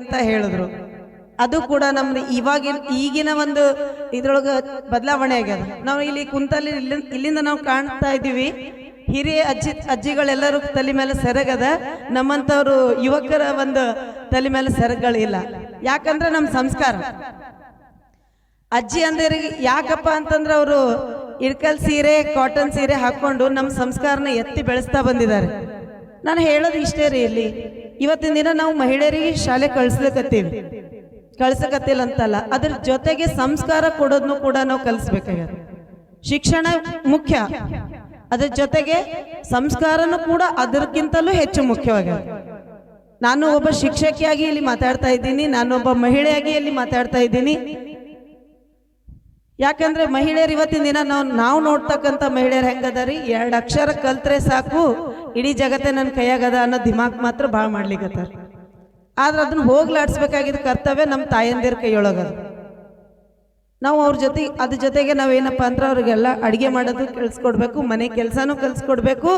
ಅಂತ ಹೇಳಿದ್ರು. ಅದು ಕೂಡ ನಮ್ದು ಇವಾಗಿನ ಈಗಿನ ಒಂದು ಇದ್ರೊಳಗೆ ಬದಲಾವಣೆ ಆಗ್ಯದ. ನಾವು ಇಲ್ಲಿ ಕುಂತಲ್ಲಿ ಇಲ್ಲಿ- ಇಲ್ಲಿಂದ ನಾವು ಕಾಣ್ತಾ ಇದ್ದೀವಿ. ಹಿರಿಯ ಅಜ್ಜಿ ಅಜ್ಜಿಗಳೆಲ್ಲರೂ ತಲೆ ಮೇಲೆ ಸೆರಗದ ನಮ್ಮಂಥವ್ರು ಯುವಕರ ಒಂದು ತಲೆ ಮೇಲೆ ಸೆರಗಳಿಲ್ಲ ಯಾಕಂದ್ರೆ ನಮ್ಮ ಸಂಸ್ಕಾರ. ಅಜ್ಜಿ ಅಂದ್ರೆ ಯಾಕಪ್ಪ ಅಂತಂದ್ರೆ ಅವರು ಇಳ್ಕಲ್ ಸೀರೆ, ಕಾಟನ್ ಸೀರೆ ಹಾಕೊಂಡು ನಮ್ಮ ಸಂಸ್ಕಾರನ ಎತ್ತಿ ಬೆಳೆಸ್ತಾ ಬಂದಿದ್ದಾರೆ. ನಾನು ಹೇಳೋದು ಇಷ್ಟೇ ರೀ ಇಲ್ಲಿ. ಇವತ್ತಿನ ದಿನ ನಾವು ಮಹಿಳೆಯರಿಗೆ ಶಾಲೆ ಕಳಿಸ್ಲಿಕ್ಕತ್ತೀವಿ ಕಳ್ಸಕತ್ತಿಲ್ಲ ಅಂತಲ್ಲ. ಅದ್ರ ಜೊತೆಗೆ ಸಂಸ್ಕಾರ ಕೊಡೋದನ್ನು ಕೂಡ ನಾವು ಕಲಿಸ್ಬೇಕಾಗ್ಯದ. ಶಿಕ್ಷಣ ಮುಖ್ಯ. ಅದ್ರ ಜೊತೆಗೆ ಸಂಸ್ಕಾರನೂ ಕೂಡ ಅದಕ್ಕಿಂತಲೂ ಹೆಚ್ಚು ಮುಖ್ಯವಾಗಿದೆ ನಾನು ಒಬ್ಬ ಶಿಕ್ಷಕಿಯಾಗಿ ಇಲ್ಲಿ ಮಾತಾಡ್ತಾ ಇದ್ದೀನಿ. ನಾನು ಒಬ್ಬ ಮಹಿಳೆಯಾಗಿ ಇಲ್ಲಿ ಮಾತಾಡ್ತಾ ಇದ್ದೀನಿ. ಯಾಕಂದ್ರೆ ಮಹಿಳೆಯರು ಇವತ್ತಿನ ದಿನ ನಾವು ನಾವು ನೋಡ್ತಕ್ಕಂಥ ಮಹಿಳೆಯರು ಹೆಂಗದಾರಿ? ಎರಡು ಅಕ್ಷರ ಕಲ್ತ್ರೆ ಸಾಕು. ಇಡೀ ಜಗತ್ತೇ ನನ್ನ ಕೈಯಾಗದ ಅನ್ನೋ ದಿಮಾಕ್ ಮಾತ್ರ ಭಾಳ ಮಾಡ್ಲಿಕ್ಕತ್ತಾರ ಆದ್ರೆ ಅದನ್ನ ಹೋಗ್ಲಾಡ್ಸ್ಬೇಕಾಗಿದ್ದ ಕರ್ತವ್ಯ ನಮ್ಮ ತಾಯಂದಿರ ಕೈಯೊಳಗದ. ನಾವು ಅವ್ರ ಜೊತೆ ಅದ್ರ ಜೊತೆಗೆ ನಾವೇನಪ್ಪ ಅಂದ್ರೆ ಅವ್ರಿಗೆಲ್ಲ ಅಡಿಗೆ ಮಾಡೋದು ಕಲಿಸ್ಕೊಡ್ಬೇಕು ಮನೆ ಕೆಲಸನೂ ಕಲಿಸ್ಕೊಡ್ಬೇಕು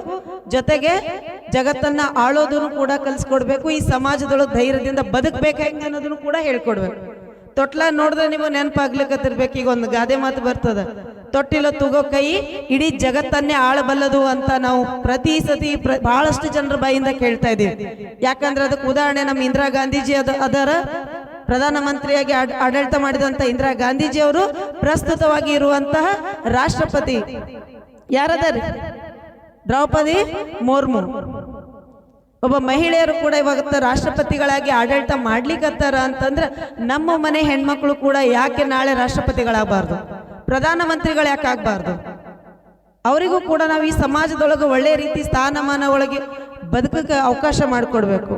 ಜೊತೆಗೆ ಜಗತ್ತನ್ನ ಆಳೋದನ್ನು ಕೂಡ ಕಲಿಸ್ಕೊಡ್ಬೇಕು ಈ ಸಮಾಜದೊಳಗೆ ಧೈರ್ಯದಿಂದ ಬದುಕ್ಬೇಕು ಹೆಂಗೆ ಅನ್ನೋದನ್ನು ಕೂಡ ಹೇಳ್ಕೊಡ್ಬೇಕು. ತೊಟ್ಲ ನೋಡಿದ್ರೆ ನೀವು ನೆನಪಾಗ್ಲಿಕ್ಕತ್ತಿರ್ಬೇಕು ಈಗ ಒಂದು ಗಾದೆ ಮಾತು ಬರ್ತದ. ತೊಟ್ಟಿಲ ತುಗೋ ಕೈ, ಇಡೀ ಜಗತ್ತನ್ನೇ ಆಳಬಲ್ಲದು ಅಂತ ನಾವು ಪ್ರತಿ ಸತಿ ಬಹಳಷ್ಟು ಜನರ ಬಾಯಿಂದ ಕೇಳ್ತಾ ಇದೀವಿ ಯಾಕಂದ್ರೆ ಅದಕ್ಕೆ ಉದಾಹರಣೆ ನಮ್ಮ ಇಂದಿರಾ ಗಾಂಧೀಜಿ ಅದ, ಅದರ ಪ್ರಧಾನಮಂತ್ರಿಯಾಗಿ ಮಂತ್ರಿಯಾಗಿ ಆಡಳಿತ ಮಾಡಿದಂತ ಇಂದಿರಾ ಗಾಂಧೀಜಿ ಅವರು ಪ್ರಸ್ತುತವಾಗಿ ಇರುವಂತಹ ರಾಷ್ಟ್ರಪತಿ. ಯಾರದಾರಿ? ದ್ರೌಪದಿ ಮುರ್ಮು. ಒಬ್ಬ ಮಹಿಳೆಯರು ಕೂಡ ಇವಾಗ ರಾಷ್ಟ್ರಪತಿಗಳಾಗಿ ಆಡಳಿತ ಮಾಡ್ಲಿಕ್ಕತ್ತಾರ ಅಂತಂದ್ರೆ ನಮ್ಮ ಮನೆ ಹೆಣ್ಮಕ್ಳು ಕೂಡ ಯಾಕೆ ನಾಳೆ ರಾಷ್ಟ್ರಪತಿಗಳಾಗಬಾರ್ದು? ಪ್ರಧಾನಮಂತ್ರಿಗಳು ಯಾಕೆ ಆಗ್ಬಾರ್ದು? ಅವರಿಗೂ ಕೂಡ ನಾವು ಈ ಸಮಾಜದೊಳಗೆ ಒಳ್ಳೆ ರೀತಿ ಸ್ಥಾನಮಾನ ಒಳಗೆ ಬದುಕಕ್ಕೆ ಅವಕಾಶ ಮಾಡಿಕೊಡ್ಬೇಕು.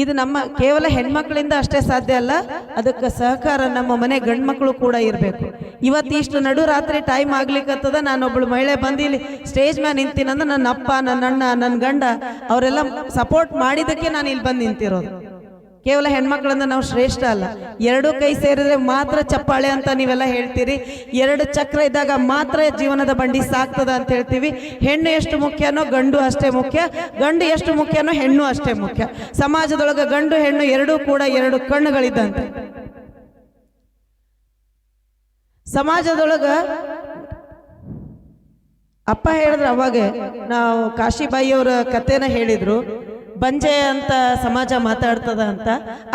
ಇದು ನಮ್ಮ ಕೇವಲ ಹೆಣ್ಮಕ್ಳಿಂದ ಅಷ್ಟೇ ಸಾಧ್ಯ ಅಲ್ಲ, ಅದಕ್ಕೆ ಸಹಕಾರ ನಮ್ಮ ಮನೆ ಗಂಡ್ಮಕ್ಳು ಕೂಡ ಇರಬೇಕು. ಇವತ್ತು ಇಷ್ಟು ನಡು ರಾತ್ರಿ ಟೈಮ್ ಆಗ್ಲಿಕ್ಕತ್ತದ ನಾನೊಬ್ಳು ಮಹಿಳೆ ಬಂದು ಇಲ್ಲಿ ಸ್ಟೇಜ್ ಮೇಲೆ ನಿಂತೀನಂದ್ರೆ ನನ್ನ ಅಪ್ಪ, ನನ್ನ ಅಣ್ಣ ನನ್ನ ಗಂಡ, ಅವರೆಲ್ಲ ಸಪೋರ್ಟ್ ಮಾಡಿದ್ದಕ್ಕೆ ನಾನು ಇಲ್ಲಿ ಬಂದು ನಿಂತಿರೋದು. ಕೇವಲ ಹೆಣ್ಮಕ್ಳಂದ ನಾವು ಶ್ರೇಷ್ಠ ಅಲ್ಲ. ಎರಡು ಕೈ ಸೇರಿದ್ರೆ ಮಾತ್ರ ಚಪ್ಪಾಳೆ ಅಂತ ನೀವೆಲ್ಲ ಹೇಳ್ತೀರಿ. ಎರಡು ಚಕ್ರ ಇದ್ದಾಗ ಮಾತ್ರ ಜೀವನದ ಬಂಡಿ ಸಾಕ್ತದ ಅಂತ ಹೇಳ್ತೀವಿ. ಹೆಣ್ಣು ಎಷ್ಟು ಮುಖ್ಯನೋ ಗಂಡು ಅಷ್ಟೇ ಮುಖ್ಯ. ಗಂಡು ಎಷ್ಟು ಮುಖ್ಯನೋ ಹೆಣ್ಣು ಅಷ್ಟೇ ಮುಖ್ಯ. ಸಮಾಜದೊಳಗೆ ಗಂಡು ಹೆಣ್ಣು ಎರಡೂ ಕೂಡ ಎರಡು ಕಣ್ಣುಗಳಿದ್ದಂತೆ. ಸಮಾಜದೊಳಗ ಅಪ್ಪ ಹೇಳಿದ್ರೆ ಅವಾಗ. ನಾವು ಕಾಶಿಬಾಯಿಯವರ ಕಥೆನ ಹೇಳಿದ್ರು. ಬಂಜೆ ಅಂತ ಸಮಾಜ ಮಾತಾಡ್ತದ ಅಂತ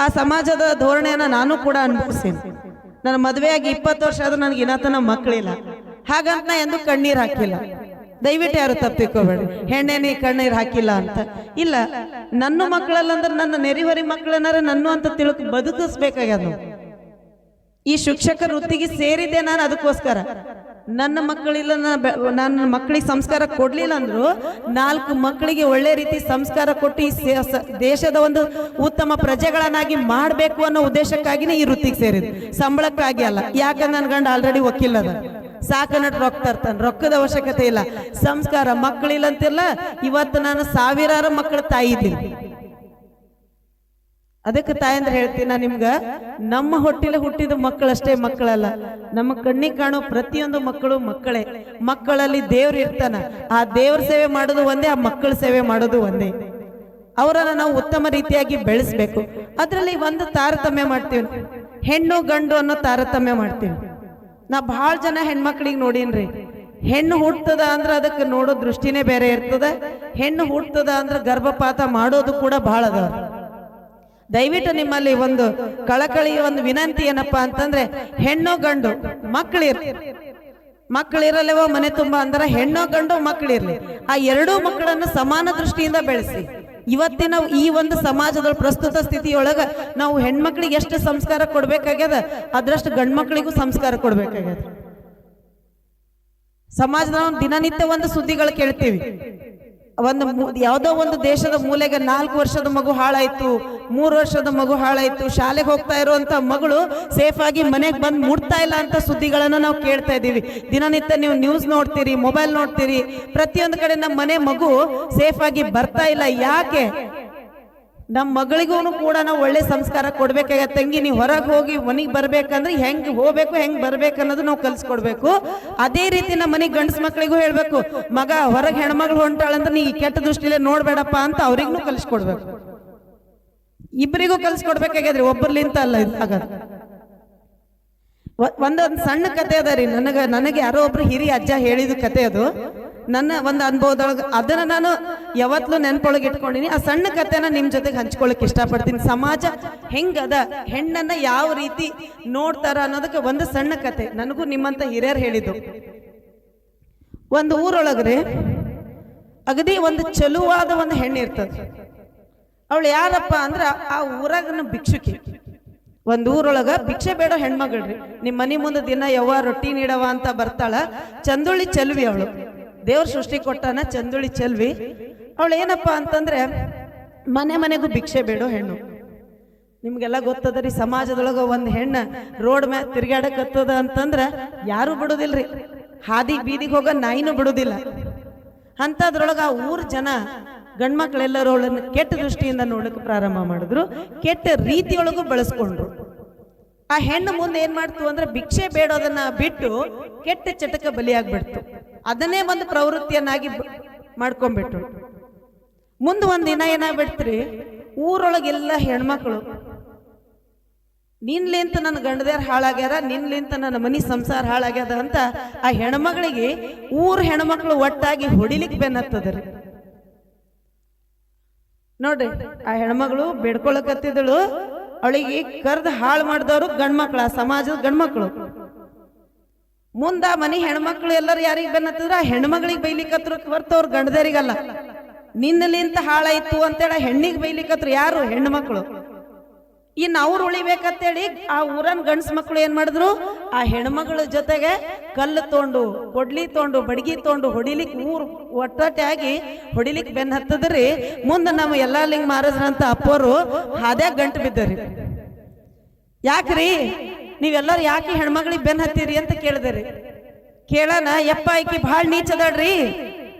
ಆ ಸಮಾಜದ ಧೋರಣೆಯನ್ನ ನಾನು ಕೂಡ ಅನುಭವಿಸ್ತೇನೆ ನನ್ನ ಮದುವೆಯಾಗಿ ಇಪ್ಪತ್ತು ವರ್ಷ ಆದ್ರೂ ನನಗೆ ಇನ್ನತನ ಮಕ್ಕಳಿಲ್ಲ. ಹಾಗಂತ ನಾ ಎಂದು ಕಣ್ಣೀರ್ ಹಾಕಿಲ್ಲ. ದಯವಿಟ್ಟು ಯಾರು ತಪ್ಪಿಕೋಬೇಡ. ಹೆಣ್ಣೆ ನೀ ಕಣ್ಣೀರ್ ಹಾಕಿಲ್ಲ ಅಂತ. ಇಲ್ಲ, ನನ್ನ ಮಕ್ಕಳಲ್ಲ ಅಂದ್ರೆ ನನ್ನ ನೆರೆಹೊರಿ ಮಕ್ಕಳನ್ನಾರ ನನ್ನ ಅಂತ ತಿಳ್ಕ ಬದುಕಿಸ್ಬೇಕಾಗ್ಯದ ಈ ಶಿಕ್ಷಕ ವೃತ್ತಿಗೆ ಸೇರಿದೆ ನಾನು ಅದಕ್ಕೋಸ್ಕರ. ನನ್ನ ಮಕ್ಕಳಿಲ್ಲ, ನನ್ನ ಮಕ್ಕಳಿಗೆ ಸಂಸ್ಕಾರ ಕೊಡ್ಲಿಲ್ಲ ಅಂದ್ರು, ನಾಲ್ಕು ಮಕ್ಕಳಿಗೆ ಒಳ್ಳೆ ರೀತಿ ಸಂಸ್ಕಾರ ಕೊಟ್ಟು ಈ ದೇಶದ ಒಂದು ಉತ್ತಮ ಪ್ರಜೆಗಳನ್ನಾಗಿ ಮಾಡಬೇಕು ಅನ್ನೋ ಉದ್ದೇಶಕ್ಕಾಗಿನೇ ಈ ವೃತ್ತಿಗೆ ಸೇರಿದೆ ಸಂಬಳಕ್ಕಾಗಿ ಅಲ್ಲ. ಯಾಕಂದ್ರೆ ನನ್ನ ಗಂಡ ಆಲ್ರೆಡಿ ಅದ ಸಾಕನಟ್ ರೊಕ್ಕ ತರ್ತಾನೆ. ರೊಕ್ಕದ ಅವಶ್ಯಕತೆ ಇಲ್ಲ. ಸಂಸ್ಕಾರ ಮಕ್ಕಳಿಲ್ಲ ಅಂತಿಲ್ಲ ಇವತ್ತು ನಾನು ಸಾವಿರಾರು ಮಕ್ಕಳ ತಾಯಿ ಇದ್ದೀನಿ. ಅದಕ್ಕೆ ತಾಯಂದ್ರೆ ಹೇಳ್ತೀನಿ ನಾನು ನಿಮ್ಗೆ, ನಮ್ಮ ಹೊಟ್ಟಿಲೆ ಹುಟ್ಟಿದ ಮಕ್ಕಳಷ್ಟೇ ಮಕ್ಕಳಲ್ಲ. ನಮ್ಮ ಕಣ್ಣಿಗೆ ಕಾಣೋ ಪ್ರತಿಯೊಂದು ಮಕ್ಕಳು ಮಕ್ಕಳೇ. ಮಕ್ಕಳಲ್ಲಿ ದೇವ್ರು ಇರ್ತಾನ. ಆ ದೇವ್ರ ಸೇವೆ ಮಾಡೋದು ಒಂದೇ, ಆ ಮಕ್ಕಳ ಸೇವೆ ಮಾಡೋದು ಒಂದೇ. ಅವರನ್ನು ನಾವು ಉತ್ತಮ ರೀತಿಯಾಗಿ ಬೆಳೆಸ್ಬೇಕು. ಅದರಲ್ಲಿ ಒಂದು ತಾರತಮ್ಯ ಮಾಡ್ತೀವಿ. ಹೆಣ್ಣು ಗಂಡು ಅನ್ನೋ ತಾರತಮ್ಯ ಮಾಡ್ತೀವಿ. ನಾ ಭಾಳ ಜನ ಹೆಣ್ಮಕ್ಳಿಗೆ ನೋಡೀನ್ರಿ. ಹೆಣ್ಣು ಹುಟ್ಟದ ಅಂದ್ರೆ ಅದಕ್ಕೆ ನೋಡೋ ದೃಷ್ಟಿನೇ ಬೇರೆ ಇರ್ತದ. ಹೆಣ್ಣು ಹುಟ್ಟದ ಅಂದ್ರೆ ಗರ್ಭಪಾತ ಮಾಡೋದು ಕೂಡ ಭಾಳ ಅದಾವ. ದಯವಿಟ್ಟು ನಿಮ್ಮಲ್ಲಿ ಒಂದು ಕಳಕಳಿ ಒಂದು ವಿನಂತಿ ಏನಪ್ಪ ಅಂತಂದ್ರೆ, ಹೆಣ್ಣು ಗಂಡು ಮಕ್ಕಳಿರ್ ಮಕ್ಕಳಿರಲ್ಲವ ಮನೆ ತುಂಬಾ ಅಂದ್ರೆ, ಹೆಣ್ಣು ಗಂಡು ಮಕ್ಕಳಿರ್ಲಿ ಆ ಎರಡೂ ಮಕ್ಕಳನ್ನು ಸಮಾನ ದೃಷ್ಟಿಯಿಂದ ಬೆಳೆಸಿ. ಇವತ್ತಿನ ಈ ಒಂದು ಸಮಾಜದ ಪ್ರಸ್ತುತ ಸ್ಥಿತಿಯೊಳಗೆ ನಾವು ಹೆಣ್ಮಕ್ಳಿಗೆ ಎಷ್ಟು ಸಂಸ್ಕಾರ ಕೊಡ್ಬೇಕಾಗ್ಯದ, ಅದ್ರಷ್ಟು ಗಂಡ್ಮಕ್ಳಿಗೂ ಸಂಸ್ಕಾರ ಕೊಡ್ಬೇಕಾಗ್ಯದ. ಸಮಾಜದ ನಾವು ದಿನನಿತ್ಯ ಒಂದು ಸುದ್ದಿಗಳು ಕೇಳ್ತೀವಿ. ಒಂದು ಯಾವುದೋ ಒಂದು ದೇಶದ ಮೂಲೆಗೆ ನಾಲ್ಕು ವರ್ಷದ ಮಗು ಹಾಳಾಯ್ತು, ಮೂರು ವರ್ಷದ ಮಗು ಹಾಳಾಯ್ತು, ಶಾಲೆಗೆ ಹೋಗ್ತಾ ಇರುವಂತ ಮಗಳು ಸೇಫ್ ಆಗಿ ಮನೆಗೆ ಬಂದು ಮುಟ್ತಾ ಇಲ್ಲ ಅಂತ ಸುದ್ದಿಗಳನ್ನು ನಾವು ಕೇಳ್ತಾ ಇದ್ದೀವಿ. ದಿನನಿತ್ಯ ನೀವು ನ್ಯೂಸ್ ನೋಡ್ತೀರಿ ಮೊಬೈಲ್ ನೋಡ್ತೀರಿ, ಪ್ರತಿಯೊಂದು ಕಡೆ ನಮ್ಮ ಮನೆ ಮಗು ಸೇಫ್ ಆಗಿ ಬರ್ತಾ ಇಲ್ಲ. ಯಾಕೆ? ನಮ್ಮ ಮಗಳಿಗೂ ಕೂಡ ನಾವು ಒಳ್ಳೆ ಸಂಸ್ಕಾರ ಕೊಡ್ಬೇಕಾಗ ತಂಗಿ, ನೀವು ಹೊರಗೆ ಹೋಗಿ ಮನೆಗೆ ಬರ್ಬೇಕಂದ್ರೆ ಹೆಂಗೆ ಹೋಗ್ಬೇಕು, ಹೆಂಗೆ ಬರ್ಬೇಕು ಅನ್ನೋದು ನಾವು ಕಲ್ಸ್ಕೊಡ್ಬೇಕು. ಅದೇ ರೀತಿ ನಮ್ಮ ಮನೆಗೆ ಗಂಡಸ ಮಕ್ಕಳಿಗೂ ಹೇಳ್ಬೇಕು, ಮಗ, ಹೊರಗೆ ಹೆಣ್ಮಗಳು ಹೊಂಟಾಳಂದ್ರೆ ನೀ ಕೆಟ್ಟ ದೃಷ್ಟಿಲೇ ನೋಡ್ಬೇಡಪ್ಪ ಅಂತ ಅವ್ರಿಗೂ ಕಲಿಸ್ಕೊಡ್ಬೇಕು. ಇಬ್ಬರಿಗೂ ಕಲ್ಸ್ಕೊಡ್ಬೇಕಾಗ್ಯದ್ರಿ ಒಬ್ಬರ್ಲಿಂತ ಅಲ್ಲ ಆಗೋದು ಒಂದೊಂದು ಸಣ್ಣ ಕತೆ ಅದ ರೀ, ನನಗೆ ನನಗೆ ಯಾರೋ ಒಬ್ರು ಹಿರಿಯ ಅಜ್ಜ ಹೇಳಿದ ಕತೆ ಅದು. ನನ್ನ ಒಂದು ಅನುಭವದೊಳಗೆ ಅದನ್ನು ನಾನು ಯಾವತ್ತೂ ನೆನಪೊಳಗೆ ಇಟ್ಕೊಂಡಿನಿ ಆ ಸಣ್ಣ ಕಥೆನ ನಿಮ್ಮ ಜೊತೆಗೆ ಹಂಚ್ಕೊಳ್ಳೋಕೆ ಇಷ್ಟಪಡ್ತೀನಿ. ಸಮಾಜ ಹೆಂಗದ, ಹೆಣ್ಣನ್ನು ಯಾವ ರೀತಿ ನೋಡ್ತಾರ ಅನ್ನೋದಕ್ಕೆ ಒಂದು ಸಣ್ಣ ಕತೆ ನನಗೂ ನಿಮ್ಮಂತ ಹಿರಿಯರು ಹೇಳಿದ್ದು. ಒಂದು ಊರೊಳಗ್ರೆ ಅಗದಿ ಒಂದು ಚಲುವಾದ ಒಂದು ಹೆಣ್ಣು ಇರ್ತದೆ. ಅವಳು ಯಾರಪ್ಪ ಅಂದ್ರೆ ಆ ಊರಾಗನ ಭಿಕ್ಷುಕಿ. ಒಂದು ಊರೊಳಗ ಭಿಕ್ಷೆ ಬೇಡ ಹೆಣ್ಮಗಳ್ರಿ. ನಿಮ್ಮ ಮನೆ ಮುಂದೆ ದಿನ ಯಾವ ರೊಟ್ಟಿ ನೀಡವ ಅಂತ ಬರ್ತಾಳ. ಚಂದುಳ್ಳಿ ಚೆಲುವಿ ಅವಳು. ದೇವ್ರ ಸೃಷ್ಟಿ ಕೊಟ್ಟಾನ, ಚಂದುಳಿ ಚೆಲ್ವಿ. ಅವಳು ಏನಪ್ಪಾ ಅಂತಂದ್ರೆ, ಮನೆ ಮನೆಗೂ ಭಿಕ್ಷೆ ಬೇಡೋ ಹೆಣ್ಣು. ನಿಮ್ಗೆಲ್ಲ ಗೊತ್ತದ ರೀ, ಸಮಾಜದೊಳಗ ಒಂದು ಹೆಣ್ಣು ರೋಡ್ ಮ್ಯಾ ತಿರ್ಗಾಡಕತ್ತದ ಅಂತಂದ್ರೆ ಯಾರು ಬಿಡುದಿಲ್ರಿ. ಹಾದಿ ಬೀದಿಗೆ ಹೋಗೋ ನಾಯಿನೂ ಬಿಡುದಿಲ್ಲ. ಅಂಥದ್ರೊಳಗೆ ಆ ಊರ ಜನ ಗಂಡ್ಮಕ್ಳೆಲ್ಲರೂ ಅವಳನ್ನು ಕೆಟ್ಟ ದೃಷ್ಟಿಯಿಂದ ನೋಡಕ್ಕೆ ಪ್ರಾರಂಭ ಮಾಡಿದ್ರು. ಕೆಟ್ಟ ರೀತಿಯೊಳಗೂ ಬಳಸ್ಕೊಂಡ್ರು. ಆ ಹೆಣ್ಣು ಮುಂದೆ ಏನು ಮಾಡ್ತು ಅಂದ್ರೆ ಭಿಕ್ಷೆ ಬೇಡೋದನ್ನ ಬಿಟ್ಟು ಕೆಟ್ಟ ಚಟಕ ಬಲಿಯಾಗ್ಬಿಡ್ತು. ಅದನ್ನೇ ಒಂದು ಪ್ರವೃತ್ತಿಯನ್ನಾಗಿ ಮಾಡ್ಕೊಂಡ್ಬಿಟ್ರು. ಮುಂದೆ ಒಂದು ದಿನ ಏನಾಗ್ಬಿಡ್ತ್ರಿ? ಊರೊಳಗೆಲ್ಲ ಹೆಣ್ಮಕ್ಳು. ನಿನ್ಲಿಂತ ನನ್ನ ಗಂಡದೇರ್ ಹಾಳಾಗ್ಯಾರ ನಿನ್ಲಿಂತ ನನ್ನ ಮನಿ ಸಂಸಾರ ಹಾಳಾಗ್ಯದ ಅಂತ ಆ ಹೆಣ್ಮಗಳಿಗೆ ಊರ್ ಹೆಣ್ಮಕ್ಳು ಒಟ್ಟಾಗಿ ಹೊಡಿಲಿಕ್ಕೆ ಬೆನ್ನತ್ತದ್ರಿ. ನೋಡ್ರಿ, ಆ ಹೆಣ್ಮಗಳು ಬೇಡ್ಕೊಳಕತ್ತಿದಳು ಅವಳಿಗೆ ಕರ್ದು ಹಾಳು ಮಾಡಿದವರು ಗಂಡ್ಮಕ್ಳು, ಆ ಸಮಾಜದ ಗಂಡ್ಮಕ್ಳು. ಮುಂದ ಮನೆ ಹೆಣ್ಮಕ್ಳು ಎಲ್ಲರೂ ಯಾರಿಗೆ ಬೆನ್ನತ್ತಿದ್ರ ಹೆಣ್ಮಗಳಿಗೆ ಬೈಲಿಕತ್ರ ಹೊರ್ತು ಅವ್ರ ಗಂಡದರಿಗಲ್ಲ. ನಿನ್ನಲಿಂತ ಹಾಳಾಯ್ತು ಅಂತೇಳಿ ಹೆಣ್ಣಿಗೆ ಬೈಲಿಕತ್ರ ಯಾರು? ಹೆಣ್ಮಕ್ಳು. ಇನ್ನು ಅವ್ರು ಉಳಿಬೇಕಂತೇಳಿ ಆ ಊರನ್ ಗಂಡ್ಸ್ ಮಕ್ಳು ಏನ್ ಮಾಡಿದ್ರು? ಆ ಹೆಣ್ಮಗಳ ಜೊತೆಗೆ ಕಲ್ಲು ತೊಂಡು, ಕೊಡ್ಲಿ ತೊಂಡು, ಬಡಗಿ ತೊಂಡು ಹೊಡಿಲಿಕ್ ಊರ್ ಒಟ್ಟೊಟ್ಟೆ ಆಗಿ ಹೊಡಿಲಿಕ್ ಬೆನ್ ಹತ್ತದ್ರಿ. ಮುಂದೆ ನಮ್ಮ ಎಲ್ಲಾ ಲಿಂಗ್ ಮಾರದ್ರಂತ ಅಪ್ಪೋರು ಹಾದ್ಯಾಗ ಗಂಟು ಬಿದ್ದರಿ. ಯಾಕ್ರಿ? ನೀವೆಲ್ಲರೂ ಯಾಕೆ ಹೆಣ್ಮಗಳಿಗೆ ಬೆನ್ ಹತ್ತೀರಿ ಅಂತ ಕೇಳಿದ್ರಿ. ಕೇಳೋಣ, ಯಪ್ಪ, ಈಕಿ ಭಾಳ ನೀಚದಾಡ್ರಿ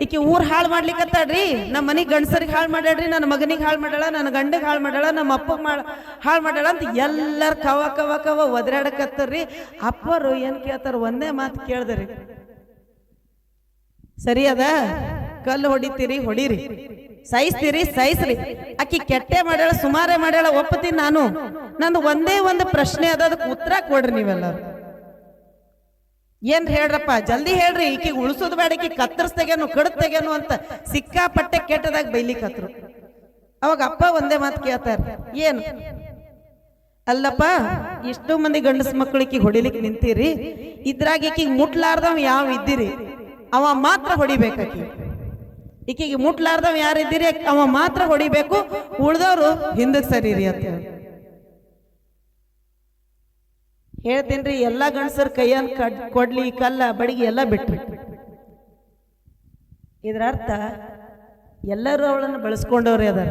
ಈಕಿ ಊರ್ ಹಾಳು ಮಾಡ್ಲಿಕ್ಕತ್ತಾಡ್ರಿ ನಮ್ಮ ಮನೆ ಗಂಡಸರಿಗೆ ಹಾಳು ಮಾಡ್ಯಾಡ್ರಿ ನನ್ನ ಮಗನಿಗೆ ಹಾಳು ಮಾಡ್ಯಾಳ, ನನ್ನ ಗಂಡಗೆ ಹಾಳು ಮಾಡ್ಯಾಳ, ನಮ್ಮ ಅಪ್ಪಗೆ ಮಾಡ ಹಾಳು ಮಾಡ್ಯಾಳ ಅಂತ ಎಲ್ಲರ ಕವ ಕವ ಕವ ಒದರಾಡಕತ್ತಾರ್ರಿ ಅಪ್ಪರು ಏನು ಕೇಳ್ತಾರ ಒಂದೇ ಮಾತು ಕೇಳ್ದರಿ. ಸರಿ ಅದ? ಕಲ್ಲು ಹೊಡಿತೀರಿ, ಹೊಡಿರಿ. ಸಹಿಸ್ತೀರಿ, ಸಹಿಸ್ರಿ. ಆಕಿ ಕೆಟ್ಟೆ ಮಾಡ್ಯಾಳ, ಸುಮಾರೇ ಮಾಡ್ಯಾಳ ಒಪ್ಪತೀನಿ ನಾನು. ನಂದು ಒಂದೇ ಒಂದು ಪ್ರಶ್ನೆ ಅದ, ಅದಕ್ಕೆ ಉತ್ತರ ಕೊಡ್ರಿ ನೀವೆಲ್ಲರೂ. ಏನ್ ಹೇಳ್ರಪ್ಪ, ಜಲ್ದಿ ಹೇಳ್ರಿ. ಈಕಿ ಉಳಿಸೋದು ಬೇಡ, ಈಕಿ ಕತ್ತರ್ಸ್ ತೆಗೇನು ಕಡದ್ ತೆಗೇನು ಅಂತ ಸಿಕ್ಕಾಪಟ್ಟೆ ಕೆಟ್ಟದಾಗ ಬೈಲಿಕತ್ರು ಅವಾಗ ಅಪ್ಪ ಒಂದೇ ಮಾತು ಕೇಳ್ತಾರ, ಏನು? ಅಲ್ಲಪ್ಪ, ಇಷ್ಟು ಮಂದಿ ಗಂಡಸ ಮಕ್ಕಳಿಗೆ ಹೊಡಿಲಿಕ್ಕೆ ನಿಂತೀರಿ. ಇದ್ರಾಗ ಈಕಿಗೆ ಮುಟ್ಲಾರ್ದವ್ ಯಾವ ಇದ್ದೀರಿ? ಅವ ಮಾತ್ರ ಹೊಡಿಬೇಕಾಕಿ ಈಕಿಗೆ ಮುಟ್ಲಾರ್ದವ್ ಯಾರಿದ್ದೀರಿ ಅವ ಮಾತ್ರ ಹೊಡಿಬೇಕು. ಉಳ್ದವ್ರು ಹಿಂದಕ್ಕೆ ಸರೀರಿ ಅಂತ ಹೇಳಿ. ಹೇಳ್ತೇನ್ರಿ, ಎಲ್ಲಾ ಗಂಡಸರ್ ಕೈಯನ್ ಕಡ್, ಕೊಡ್ಲಿ, ಕಲ್ಲ, ಬಡಿಗೆ ಎಲ್ಲ ಬಿಟ್ರಿ. ಇದ್ರ ಅರ್ಥ, ಎಲ್ಲರೂ ಅವಳನ್ನ ಬಳಸ್ಕೊಂಡವ್ರಿ ಅದಾರ.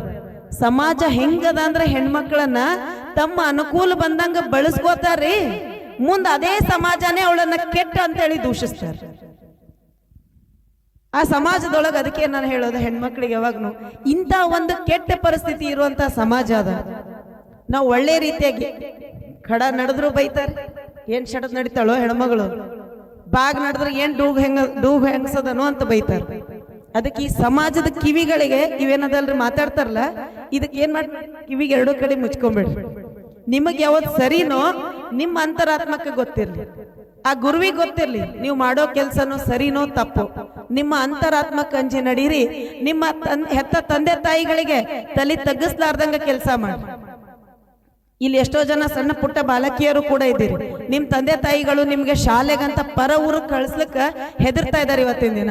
ಸಮಾಜ ಹೆಂಗದ ಅಂದ್ರೆ ಹೆಣ್ಮಕ್ಳನ್ನ ತಮ್ಮ ಅನುಕೂಲ ಬಂದಂಗ ಬಳಸ್ಕೋತಾರ್ರಿ. ಮುಂದೆ ಅದೇ ಸಮಾಜನೇ ಅವಳನ್ನ ಕೆಟ್ಟ ಅಂತೇಳಿ ದೂಷಿಸ್ತಾರೆ ಆ ಸಮಾಜದೊಳಗೆ ಅದಕ್ಕೆ ನಾನು ಹೇಳೋದು ಹೆಣ್ಮಕ್ಳಿಗೆ ಯಾವಾಗ್ನು, ಇಂಥ ಒಂದು ಕೆಟ್ಟ ಪರಿಸ್ಥಿತಿ ಇರುವಂತ ಸಮಾಜ ಅದ. ನಾವು ಒಳ್ಳೆ ರೀತಿಯಾಗಿ ಖಡ ನಡೆದ್ರು ಬೈತಾರೆ. ಏನ್ ಶಡದ್ ನಡಿತಾಳೋ ಹೆಣ್ಮಗಳು. ಬಾಗ್ ನಡೆದ್ರೆ ಏನ್ ಡೂಗ್ ಹೆಂಗ, ಡೂಗ್ ಹೆಂಗಸದನೋ ಅಂತ ಬೈತಾರೆ. ಅದಕ್ಕೆ ಈ ಸಮಾಜದ ಕಿವಿಗಳಿಗೆ, ಇವೇನದಲ್ರಿ ಮಾತಾಡ್ತಾರಲ್ಲ, ಇದಕ್ಕೆ ಏನ್ ಮಾಡ್ ಕಿವಿಗೆ ಎರಡೂ ಕಡೆ ಮುಚ್ಕೊಂಡ್ಬಿಡ್ರಿ ನಿಮಗೆ ಯಾವತ್ತು ಸರಿನೋ, ನಿಮ್ಮ ಅಂತರಾತ್ಮಕ್ಕೆ ಗೊತ್ತಿರಲಿ. ಆ ಗುರುವಿಗೆ ಗೊತ್ತಿರಲಿ, ನೀವು ಮಾಡೋ ಕೆಲಸನೋ ಸರಿನೋ ತಪ್ಪು. ನಿಮ್ಮ ಅಂತರಾತ್ಮ ಕಂಜಿ ನಡೀರಿ. ನಿಮ್ಮ ಹೆತ್ತ ತಂದೆ ತಾಯಿಗಳಿಗೆ ತಲೆ ತಗ್ಗಿಸ್ಲಾರ್ದಂಗ ಕೆಲಸ ಮಾಡಿ. ಇಲ್ಲಿ ಎಷ್ಟೋ ಜನ ಸಣ್ಣ ಪುಟ್ಟ ಬಾಲಕಿಯರು ಕೂಡ ಇದ್ದೀರಿ. ನಿಮ್ ತಂದೆ ತಾಯಿಗಳು ನಿಮ್ಗೆ ಶಾಲೆಗಂತ ಪರ ಊರು ಕಳ್ಸ್ಲಿಕ್ಕೆ ಹೆದರ್ತಾ ಇದಾರೆ ಇವತ್ತಿನ ದಿನ.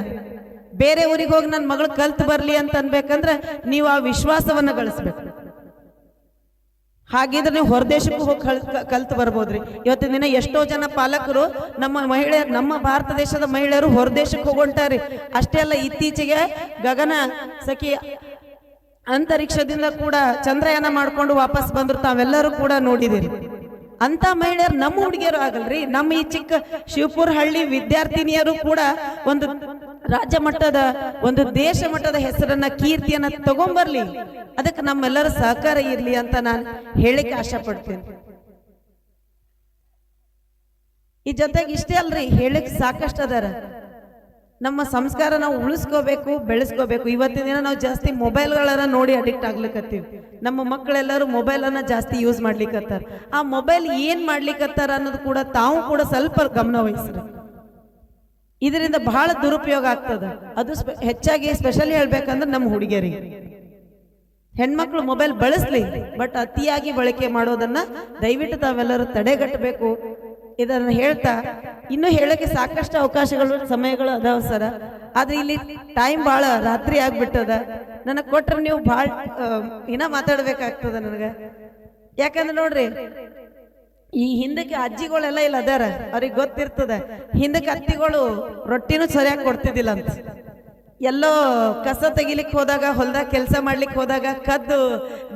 ಬೇರೆ ಊರಿಗೆ ಹೋಗಿ ನನ್ನ ಮಗಳು ಕಲ್ತ್ ಬರ್ಲಿ ಅಂತ ಅನ್ಬೇಕಂದ್ರೆ ನೀವು ಆ ವಿಶ್ವಾಸವನ್ನ ಗಳಿಸ್ಬೇಕು. ಹಾಗಿದ್ರೆ ನೀವು ಹೊರದೇಶಕ್ಕೂ ಹೋಗಿ ಕಲ್ ಕಲ್ತು ಬರ್ಬೋದ್ರಿ. ಇವತ್ತಿನ ದಿನ ಎಷ್ಟೋ ಜನ ಪಾಲಕರು ನಮ್ಮ ಮಹಿಳೆ ನಮ್ಮ ಭಾರತ ದೇಶದ ಮಹಿಳೆಯರು ಹೊರದೇಶಕ್ಕೆ ಹೋಗೊಂಟಾರಿ ಅಷ್ಟೇ ಅಲ್ಲ, ಇತ್ತೀಚೆಗೆ ಗಗನ ಸಖಿ ಅಂತರಿಕ್ಷದಿಂದ ಕೂಡ ಚಂದ್ರಯಾನ ಮಾಡ್ಕೊಂಡು ವಾಪಸ್ ಬಂದ್ರು. ತಾವೆಲ್ಲರೂ ಕೂಡ ನೋಡಿದಿರಿ. ಅಂತ ಮಹಿಳೆಯರು ನಮ್ಮ ಹುಡುಗಿಯರು ಆಗಲ್ರಿ. ನಮ್ಮ ಈ ಚಿಕ್ಕ ಶಿವಪುರ ಹಳ್ಳಿ ವಿದ್ಯಾರ್ಥಿನಿಯರು ಕೂಡ ಒಂದು ರಾಜ್ಯ ಮಟ್ಟದ, ಒಂದು ದೇಶ ಮಟ್ಟದ ಹೆಸರನ್ನ, ಕೀರ್ತಿಯನ್ನ ತಗೊಂಬರ್ಲಿ. ಅದಕ್ಕೆ ನಮ್ಮೆಲ್ಲರ ಸಹಕಾರ ಇರ್ಲಿ ಅಂತ ನಾನು ಹೇಳಿಕ್ಕೆ ಆಶೆ ಪಡ್ತೀನಿ ಈ ಜೊತೆಗೆ ಇಷ್ಟೇ ಅಲ್ರಿ ಹೇಳಿಕ್ ಸಾಕಷ್ಟು ಅದಾರ. ನಮ್ಮ ಸಂಸ್ಕಾರ ನಾವು ಉಳಿಸ್ಕೋಬೇಕು ಬೆಳೆಸ್ಕೋಬೇಕು. ಇವತ್ತಿನ ದಿನ ನಾವು ಜಾಸ್ತಿ ಮೊಬೈಲ್ಗಳನ್ನ ನೋಡಿ ಅಡಿಕ್ಟ್ ಆಗ್ಲಿಕ್ಕತ್ತೀವಿ ನಮ್ಮ ಮಕ್ಕಳೆಲ್ಲರೂ ಮೊಬೈಲನ್ನು ಜಾಸ್ತಿ ಯೂಸ್ ಮಾಡ್ಲಿಕ್ಕತ್ತಾರ ಆ ಮೊಬೈಲ್ ಏನು ಮಾಡ್ಲಿಕ್ಕತ್ತಾರ ಅನ್ನೋದು ಕೂಡ ತಾವು ಕೂಡ ಸ್ವಲ್ಪ ಗಮನ ವಹಿಸ್ರಿ. ಇದರಿಂದ ಬಹಳ ದುರುಪಯೋಗ ಆಗ್ತದ. ಅದು ಹೆಚ್ಚಾಗಿ ಸ್ಪೆಷಲಿ ಹೇಳ್ಬೇಕಂದ್ರೆ ನಮ್ಮ ಹುಡುಗಿಯರಿಗೆ. ಹೆಣ್ಮಕ್ಳು ಮೊಬೈಲ್ ಬಳಸ್ಲಿ ಬಟ್ ಅತಿಯಾಗಿ ಬಳಕೆ ಮಾಡೋದನ್ನ ದಯವಿಟ್ಟು ತಾವೆಲ್ಲರೂ ತಡೆಗಟ್ಟಬೇಕು. ಇದನ್ನ ಹೇಳ್ತಾ, ಇನ್ನು ಹೇಳಕ್ಕೆ ಸಾಕಷ್ಟು ಅವಕಾಶಗಳು, ಸಮಯಗಳು ಅದಾವ ಸರ. ಆದ್ರೆ ಇಲ್ಲಿ ಟೈಮ್ ಭಾಳ ರಾತ್ರಿ ಆಗ್ಬಿಟ್ಟದ. ನನಗೆ ಕೊಟ್ರೆ ನೀವು ಭಾಳ ಇನ್ನ ಮಾತಾಡ್ಬೇಕಾಗ್ತದ ನನಗೆ. ಯಾಕಂದ್ರೆ ನೋಡ್ರಿ, ಈ ಹಿಂದಕ್ಕೆ ಅಜ್ಜಿಗಳೆಲ್ಲ ಇಲ್ಲ ಅದಾರ. ಅವ್ರಿಗೆ ಗೊತ್ತಿರ್ತದ. ಹಿಂದಕ್ಕೆ ಅತ್ತಿಗಳು ರೊಟ್ಟಿನೂ ಸರಿಯಾಗಿ ಕೊಡ್ತಿದ್ದಿಲ್ಲ ಅಂತ. ಎಲ್ಲೋ ಕಸ ತೆಗಿಲಿಕ್ಕೆ ಹೋದಾಗ, ಹೊಲ್ದಾಗ ಕೆಲಸ ಮಾಡ್ಲಿಕ್ಕೆ ಹೋದಾಗ ಕದ್ದು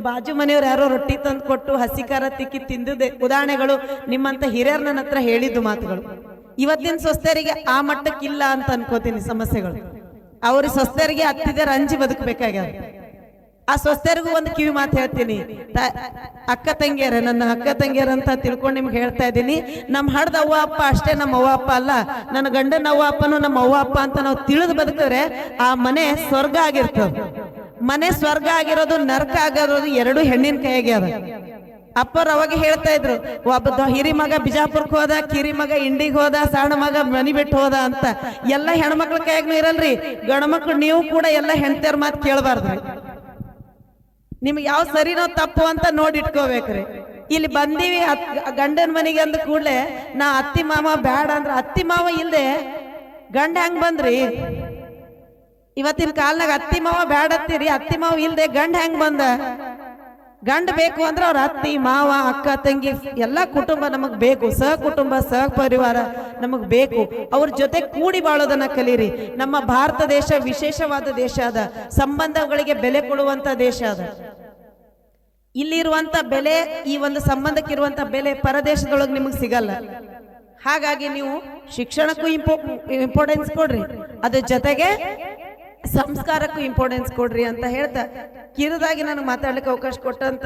ಬಾಜು ಮನೆಯವ್ರು ಯಾರೋ ರೊಟ್ಟಿ ತಂದು ಕೊಟ್ಟು ಹಸಿ ಖಾರ ತಿಕ್ಕಿ ತಿಂದಿದೆ ಉದಾಹರಣೆಗಳು, ನಿಮ್ಮಂತ ಹಿರಿಯರ್ ನನ್ನ ಹತ್ರ ಹೇಳಿದ್ದು ಮಾತುಗಳು. ಇವತ್ತಿನ ಸ್ವಸ್ಥರಿಗೆ ಆ ಮಟ್ಟಕ್ಕಿಲ್ಲ ಅಂತ ಅನ್ಕೋತೀನಿ ಸಮಸ್ಯೆಗಳು. ಅವ್ರ ಸ್ವಸ್ಥರಿಗೆ ಹತ್ತಿದರ ರಂಜಿ ಬದುಕಬೇಕಾಗ್ಯದ ಆ ಸ್ವಸ್ಥರಿಗೂ ಒಂದು ಕಿವಿ ಮಾತು ಹೇಳ್ತೀನಿ. ಅಕ್ಕ ತಂಗಿಯರ, ನನ್ನ ಅಕ್ಕ ತಂಗಿಯರ ಅಂತ ತಿಳ್ಕೊಂಡು ನಿಮ್ಗೆ ಹೇಳ್ತಾ ಇದ್ದೀನಿ. ನಮ್ಮ ಹಡ್ದ ಅವ್ವ ಅಪ್ಪ ಅಷ್ಟೇ ನಮ್ಮ ಅವ್ವ ಅಪ್ಪ ಅಲ್ಲ. ನನ್ನ ಗಂಡನ ಅವ್ವ ಅಪ್ಪನು ನಮ್ಮ ಅವ್ವ ಅಪ್ಪ ಅಂತ ನಾವು ತಿಳಿದು ಬದುಕಿದ್ರೆ ಆ ಮನೆ ಸ್ವರ್ಗ ಆಗಿರ್ತದೆ. ಮನೆ ಸ್ವರ್ಗ ಆಗಿರೋದು, ನರಕ ಆಗಿರೋದು ಎರಡು ಹೆಣ್ಣಿನ ಕೈಯಾಗೆ ಅದ. ಅಪ್ಪರು ಅವಾಗ ಹೇಳ್ತಾ ಇದ್ರು, ಒಬ್ಬ ಹಿರಿ ಮಗ ಬಿಜಾಪುರಕ್ಕೆ ಹೋದ, ಕಿರಿ ಮಗ ಇಂಡಿಗೆ ಹೋದ, ಸಣ್ಣ ಮಗ ಮನಿ ಬಿಟ್ಟು ಹೋದ ಅಂತ. ಎಲ್ಲ ಹೆಣ್ಮಕ್ಳ ಕೈಯಾಗ್ನೂ ಇರಲ್ರಿ. ಗಂಡ್ಮಕ್ಳು ನೀವು ಕೂಡ ಎಲ್ಲ ಹೆಣ್ತಿಯರ್ ಮಾತು ಕೇಳಬಾರ್ದ್ರಿ. ನಿಮ್ಗೆ ಯಾವ ಸರಿನೋ ತಪ್ಪು ಅಂತ ನೋಡಿ ಇಟ್ಕೋಬೇಕ್ರಿ ಇಲ್ಲಿ ಬಂದೀವಿ ಗಂಡನ ಮನೆಗೆ ಅಂದ ಕೂಡಲೇ, ನಾ ಅತ್ತಿ ಮಾಮ ಬ್ಯಾಡ ಅಂದ್ರೆ ಅತ್ತಿ ಮಾವ ಇಲ್ಲದೆ ಗಂಡ ಹೆಂಗ್ ಬಂದ್ರಿ? ಇವತ್ತಿನ ಕಾಲ್ನಾಗ ಅತ್ತಿ ಮಾವ ಬ್ಯಾಡತ್ತೀರಿ, ಅತ್ತಿ ಮಾವ ಇಲ್ದೆ ಗಂಡ ಹೆಂಗ್ ಬಂದ? ಗಂಡ ಬೇಕು ಅಂದ್ರೆ ಅವ್ರ ಅತ್ತಿ, ಮಾವ, ಅಕ್ಕ, ತಂಗಿ, ಎಲ್ಲ ಕುಟುಂಬ ನಮಗ್ ಬೇಕು. ಸಹ ಕುಟುಂಬ ಸಹ ಪರಿವಾರ ನಮಗ್ ಬೇಕು. ಅವ್ರ ಜೊತೆ ಕೂಡಿ ಬಾಳೋದನ್ನ ಕಲೀರಿ. ನಮ್ಮ ಭಾರತ ದೇಶ ವಿಶೇಷವಾದ ದೇಶ ಅದ. ಸಂಬಂಧಗಳಿಗೆ ಬೆಲೆ ಕೊಡುವಂತ ದೇಶ ಅದ. ಇಲ್ಲಿರುವಂತ ಬೆಲೆ, ಈ ಒಂದು ಸಂಬಂಧಕ್ಕಿರುವಂತ ಬೆಲೆ ಪರದೇಶದೊಳಗೆ ನಿಮಗ್ ಸಿಗಲ್ಲ. ಹಾಗಾಗಿ ನೀವು ಶಿಕ್ಷಣಕ್ಕೂ ಇಂಪೋ ಇಂಪಾರ್ಟೆನ್ಸ್ ಕೊಡ್ರಿ. ಅದ್ರ ಜೊತೆಗೆ ಸಂಸ್ಕಾರಕ್ಕೂ ಇಂಪಾರ್ಟೆನ್ಸ್ ಕೊಡ್ರಿ ಅಂತ ಹೇಳ್ತಾ ಕಿರಿದಾಗಿ ನನಗೆ ಮಾತಾಡ್ಲಿಕ್ಕೆ ಅವಕಾಶ ಕೊಟ್ಟಂತ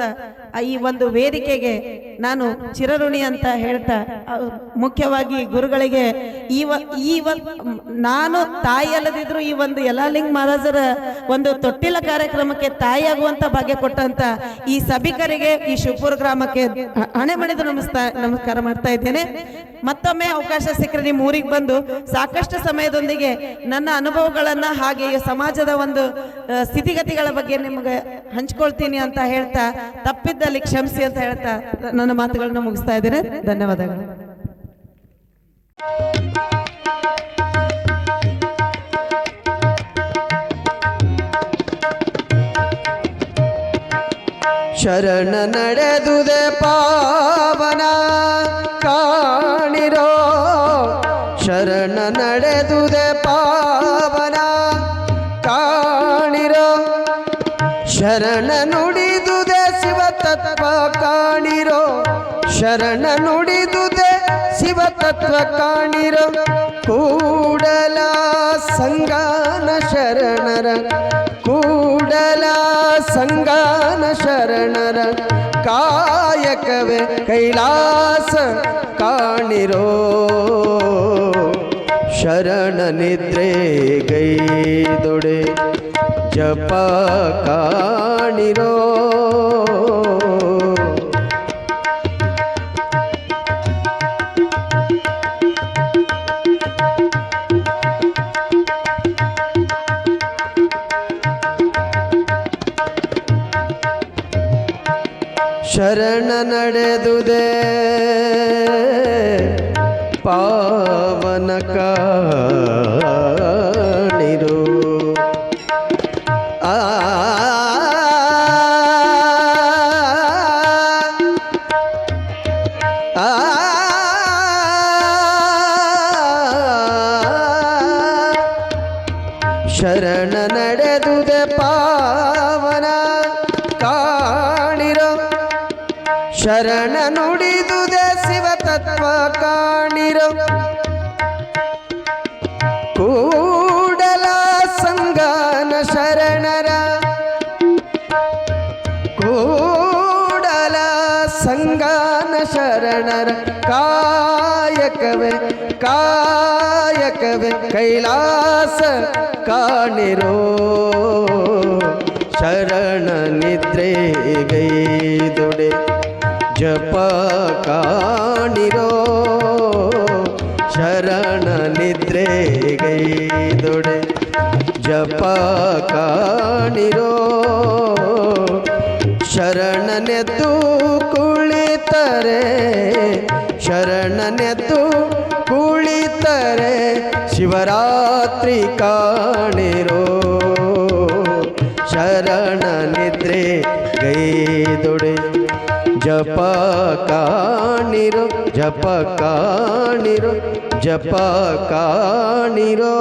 ಈ ಒಂದು ವೇದಿಕೆಗೆ ನಾನು ಚಿರಋಣಿ ಅಂತ ಹೇಳ್ತಾ ಮುಖ್ಯವಾಗಿ ಗುರುಗಳಿಗೆ ಈ ಈ ನಾನು ತಾಯಿ ಅಲ್ಲದಿದ್ರು ಈ ಒಂದು ಯಲಾಲಿಂಗ್ ಮಹಾರಾಜರ ಒಂದು ತೊಟ್ಟಿಲ ಕಾರ್ಯಕ್ರಮಕ್ಕೆ ತಾಯಿಯಾಗುವಂತ ಭಾಗ್ಯ ಕೊಟ್ಟಂತ ಈ ಸಭಿಕರಿಗೆ ಈ ಶಿವಪುರ ಗ್ರಾಮಕ್ಕೆ ಹಣೆ ಮಣಿದು ನಮಸ್ತಾ, ನಮಸ್ಕಾರ ಮಾಡ್ತಾ ಇದ್ದೇನೆ. ಮತ್ತೊಮ್ಮೆ ಅವಕಾಶ ಸಿಕ್ಕರೆ ನಿಮ್ಮ ಊರಿಗೆ ಬಂದು ಸಾಕಷ್ಟು ಸಮಯದೊಂದಿಗೆ ನನ್ನ ಅನುಭವಗಳನ್ನ ಹಾಗೆ ಸಮಾಜದ ಒಂದು ಸ್ಥಿತಿಗತಿಗಳ ಬಗ್ಗೆ ನಿಮಗೆ ಹಂಚ್ಕೊಳ್ತೀನಿ ಅಂತ ಹೇಳ್ತಾ, ತಪ್ಪಿದ್ದಲ್ಲಿ ಕ್ಷಮಿಸಿ ಅಂತ ಹೇಳ್ತಾ ನನ್ನ ಮಾತುಗಳನ್ನ ಮುಗಿಸ್ತಾ ಇದ್ದೇನೆ. ಧನ್ಯವಾದಗಳು. ಶರಣ ನಡೆದುದೆ ಪಾವನ. ಶರಣ ನುಡಿದುದೆ ಶಿವ ತತ್ವ ಕಾಣಿರೋ. ಶರಣ ನುಡಿದುದೆ ಶಿವ ತತ್ವ ಕಾಣಿರೋ. ಕೂಡಲ ಸಂಗಾನ ಶರಣರ, ಕೂಡಲ ಸಂಗಾನ ಶರಣರ. ಕಾಯಕವೇ ಕೈಲಾಸ ಕಾಣಿರೋ. ಶರಣ ನಿದ್ರೆ ಗೈದೊಡೆ. ಜಪ ಕಾಣಿರೋ? ಶರಣ ನಡೆದುದೆ. ಪಾವನ ಕಾಣಿರು ಆ ಶರಣರ ಕಾಯಕವೇ ಕಾಯಕವೇ ಕೈಲಾಸ ಕಾಣಿರೋ ಶರಣ ನಿದ್ರೆಗೈದೊಡೆ ಜಪ ಕಾಣಿರೋ ಶರಣ ನಿದ್ರೆಗೈದೊಡೆ ಜಪ ಕಾಣಿರೋ ಶರಣನೆದ್ದು ಕುಳಿತರೆ ಶರಣನೆದ್ದು ಕುಳಿತರೆ ಶಿವರಾತ್ರಿ ಕಾಣಿರೋ ಶರಣ ನಿದ್ರೆ ಗೈದೊಡೆ. ಜಪ ಕಾಣಿರೋ ಜಪ ಕಾಣಿರೋ ಜಪ ಕಾಣಿರೋ